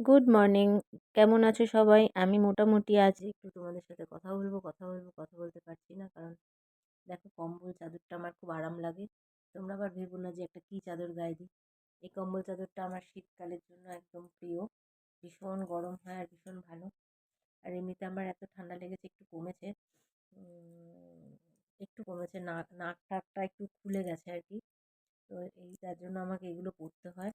Good morning কেমন আছো সবাই? আমি মোটামুটি আজ একটু তোমাদের সাথে কথা বলব কথা বলব, কথা বলতে পারছি না। কারণ দেখো, কম্বল চাদরটা আমার খুব আরাম লাগে। তোমরা আবার ভেবো না যে একটা কী চাদর গায়ে দিই। এই কম্বল চাদরটা আমার শীতকালের জন্য একদম প্রিয়। ভীষণ গরম হয় আর ভীষণ ভালো। আর এমনিতে আমার এত ঠান্ডা লেগেছে, একটু কমেছে। একটু কমেছে। নাক নাক টাকটা একটু খুলে গেছে আর কি। তো এই, তার জন্য আমাকে এগুলো পরতে হয়।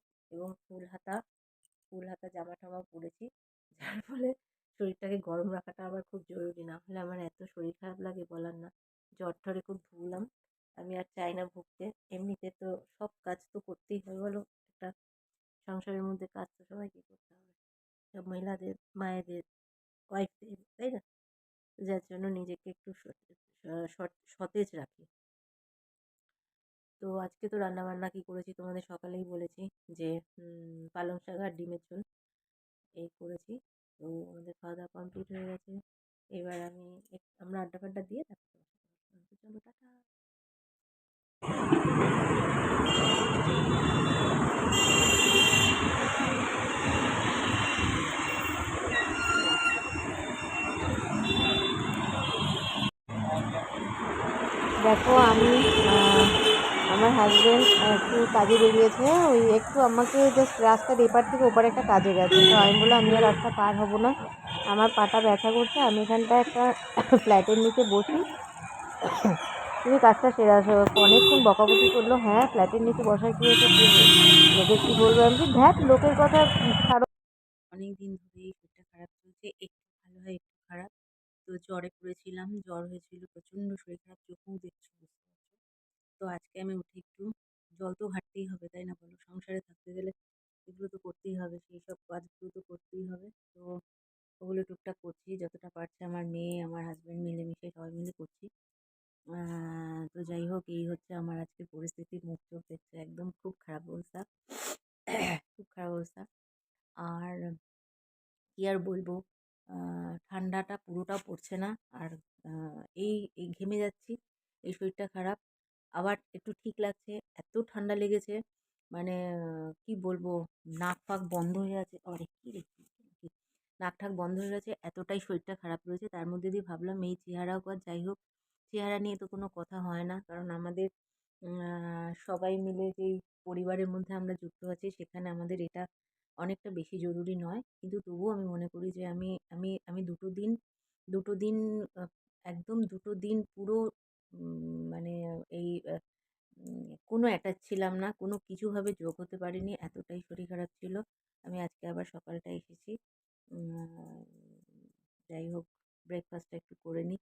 গরম রাখাটা আমার খুব জরুরি। না হলে আমার এত শরীর খারাপ লাগে বলার না। জ্বর ঠরে খুব ভুগলাম। আমি আর চাই না ভুগতে। এমনিতে তো সব কাজ তো করতেই হয়, বলো? একটা সংসারের মধ্যে কাজ তো সবাইকে করতে হবে। মহিলাদের, মায়েদের ওয়াইফদের তাই না? যার জন্য নিজেকে একটু সতেজ রাখি। তো আজকে তো রান্নাবান্না কি করেছি তোমাদের সকালেই বলেছি যে পালং শাক আর ডিমের ঝোল এই করেছি। তো আমাদের খাওয়া দাওয়া কমপ্লিট হয়ে গেছে। এবার আমি আমরা আড্ডা ফাড্ডা দিয়ে তারপর দেখো আমি আমার হাজব্যান্ড একটু কাজে বেরিয়েছে। ওই একটু আমাকে জাস্ট রাস্তার এপার থেকে ওপারে একটা কাজে গেছে। তো আমি বললাম, আমি আর রাস্তা পার হব না। আমার পাটা ব্যথা করছে। আমি এখানটা একটা ফ্ল্যাটের নিচে বসি। তুমি কাজটা সেরা অনেকক্ষণ বকাবকি করল। হ্যাঁ ফ্ল্যাটের নিচে বসার কী হয়েছে কী লোকে কী বলব? আমি দেখ, লোকের কথা ছাড়ো। অনেক দিন ধরেই শরীরটা খারাপ চলছে। একটু ভালো হয়, একটু খারাপ। তো জ্বরে পড়েছিলাম, জ্বর হয়েছিল, প্রচণ্ড শরীর খারাপ পারছ তো আজকে আমি উঠে একটু জল তো ঘাটতেই হবে, তাই না বলো? সংসারে থাকতে গেলে এগুলো তো করতেই হবে, সেই সব কাজগুলো তো করতেই হবে। তো ওগুলো টুকটাক করছি, যতটা পারছে আমার মেয়ে, আমার হাজব্যান্ড মিলেমিশে সবাই মিলে করছি। তো যাই হোক, এই হচ্ছে আমার আজকের পরিস্থিতি, মুখ চোখ দেখছে একদম খুব খারাপ অবস্থা। খুব খারাপ অবস্থা। আর কি আর বলব? ঠান্ডাটা পুরোটা পড়ছে না, আর এই এই ঘেমে যাচ্ছি, এই শরীরটা খারাপ। আবার একটু ঠিক লাগছে, এত ঠান্ডা লেগেছে মানে কি বলব, নাক ফাক বন্ধ হয়ে আছে। অরে কী রে নাক ঠাক বন্ধ হয়ে গেছে, এতটাই শরীরটা খারাপ রয়েছে। তার মধ্যে দিয়ে ভাবলাম, এই চেহারা আর যাই হোক, চেহারা নিয়ে তো কোনো কথা হয় না। কারণ আমাদের সবাই মিলে যেই পরিবারের মধ্যে আমরা যুক্ত আছি, সেখানে আমাদের এটা অনেকটা বেশি জরুরি নয়। কিন্তু তবুও আমি মনে করি যে, আমি আমি আমি দুটো দিন দুটো দিন একদম দুটো দিন পুরো মানে এই কোনো অ্যাটাচ ছিলাম না, কোনো কিছুভাবে যোগ হতে পারিনি, এতটাই শরীর খারাপ ছিল। আমি আজকে আবার সকালটা এসেছি। যাই হোক ব্রেকফাস্টটা একটু করে নিই।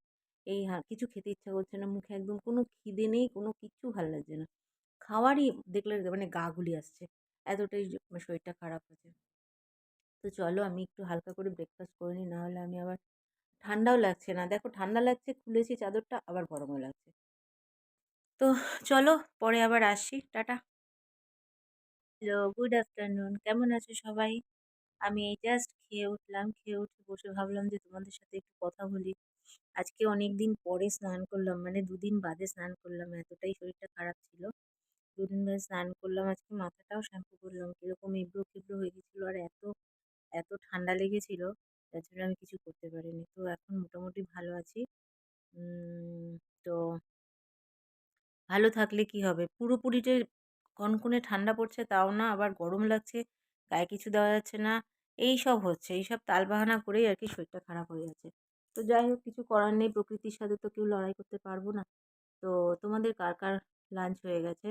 এই কিছু খেতে ইচ্ছা করছে না, মুখে একদম কোনো খিদে নেই, কোনো কিচ্ছু ভালো লাগছে না। খাওয়ারই দেখলে মানে গা গুলি আসছে, এতটাই শরীরটা খারাপ হয়েছে তো চলো আমি একটু হালকা করে ব্রেকফাস্ট করে নিই, নাহলে আমি আবার ঠান্ডাও লাগছে না। দেখো ঠান্ডা লাগছে, খুলেছি চাদরটা, আবার গরমও লাগছে। তো চলো পরে আবার আসছি টাটা। হ্যালো গুড আফটারনুন কেমন আছো সবাই? আমি এই জাস্ট খেয়ে উঠলাম, খেয়ে উঠে বসে ভাবলাম যে তোমাদের সাথে একটু কথা বলি। আজকে অনেক দিন পরে স্নান করলাম মানে দুদিন বাদে স্নান করলাম, এতটাই শরীরটা খারাপ ছিল। দুদিন বাদে স্নান করলাম, আজকে মাথাটাও শ্যাম্পু করলাম, কীরকম এবড়ো খেবড়ো হয়ে গেছিল, আর এত এত ঠান্ডা লেগেছিলো। যার জন্য আমি কিছু করতে পারিনি। তো এখন মোটামুটি ভালো আছি। তো ভালো থাকলে কি হবে? পুরোপুরি যে কনকনে ঠান্ডা পড়ছে তাও না, আবার গরম লাগছে, গায়ে কিছু দেওয়া যাচ্ছে না, এই সব হচ্ছে। এই সব তালবাহানা করেই আর কি শরীরটা খারাপ হয়ে যাচ্ছে। তো যাই হোক, কিছু করার নেই, প্রকৃতির সাথে তো কেউ লড়াই করতে পারব না। তো তোমাদের কার কার লাঞ্চ হয়ে গেছে?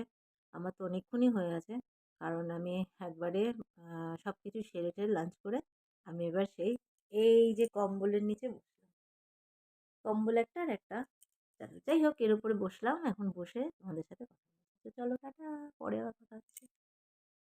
আমার তো অনেকক্ষণই হয়ে গেছে। কারণ আমি একবারে সব কিছু সেরে টেরে লাঞ্চ করে আমি এবার সেই এই যে কম্বলের নিচে বসলাম। কম্বল একটা আর একটা। যাই হোক, এর উপরে বসলাম। এখন বসে তোমাদের সাথে কথা তো চলো, টাটা। পরে আবার কথা হচ্ছে।